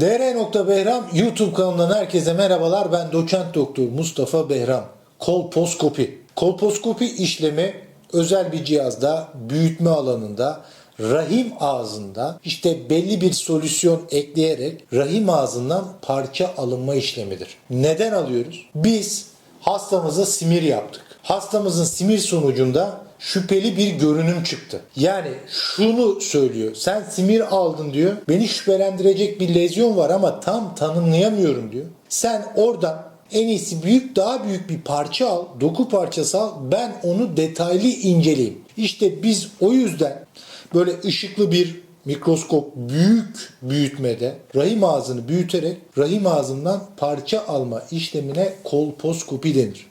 DR. Behram YouTube kanalından herkese merhabalar. Ben doçent doktor Mustafa Behram. Kolposkopi. Kolposkopi işlemi özel bir cihazda büyütme alanında rahim ağzında işte belli bir solüsyon ekleyerek rahim ağzından parça alınma işlemidir. Neden alıyoruz? Biz hastamıza simir yaptık. Hastamızın simir sonucunda şüpheli bir görünüm çıktı. Yani şunu söylüyor. Sen simir aldın diyor. Beni şüphelendirecek bir lezyon var ama tam tanımlayamıyorum diyor. Sen oradan en iyisi büyük daha büyük bir parça al, doku parçası al. Ben onu detaylı inceleyeyim. İşte biz o yüzden böyle ışıklı bir mikroskop büyük büyütmede rahim ağzını büyüterek rahim ağzından parça alma işlemine kolposkopi denir.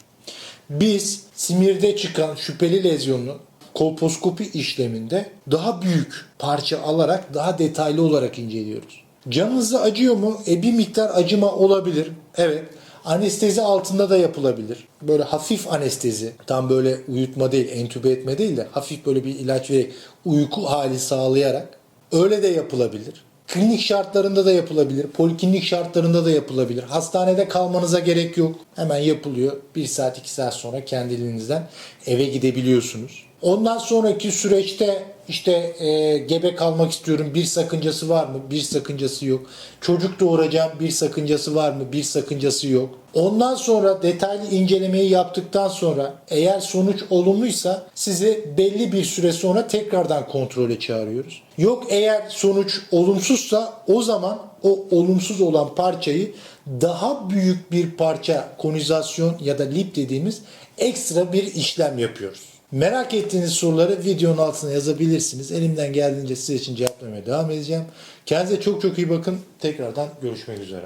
Biz simirde çıkan şüpheli lezyonu kolposkopi işleminde daha büyük parça alarak daha detaylı olarak inceliyoruz. Canınızı acıyor mu? E bir miktar acıma olabilir. Evet. Anestezi altında da yapılabilir. Böyle hafif anestezi. Tam böyle uyutma değil, entübe etme değil de hafif böyle bir ilaç vererek uyku hali sağlayarak öyle de yapılabilir. Klinik şartlarında da yapılabilir. Poliklinik şartlarında da yapılabilir. Hastanede kalmanıza gerek yok. Hemen yapılıyor. Bir saat iki saat sonra kendiliğinizden eve gidebiliyorsunuz. Ondan sonraki süreçte işte e, gebe kalmak istiyorum. Bir sakıncası var mı? Bir sakıncası yok. Çocuk doğuracağım. Bir sakıncası var mı? Bir sakıncası yok. Ondan sonra detaylı incelemeyi yaptıktan sonra eğer sonuç olumluysa sizi belli bir süre sonra tekrardan kontrole çağırıyoruz. Yok eğer sonuç olumsuzsa o zaman o olumsuz olan parçayı daha büyük bir parça konizasyon ya da lip dediğimiz ekstra bir işlem yapıyoruz. Merak ettiğiniz soruları videonun altına yazabilirsiniz. Elimden geldiğince size için cevaplamaya devam edeceğim. Kendinize çok çok iyi bakın. Tekrardan görüşmek üzere.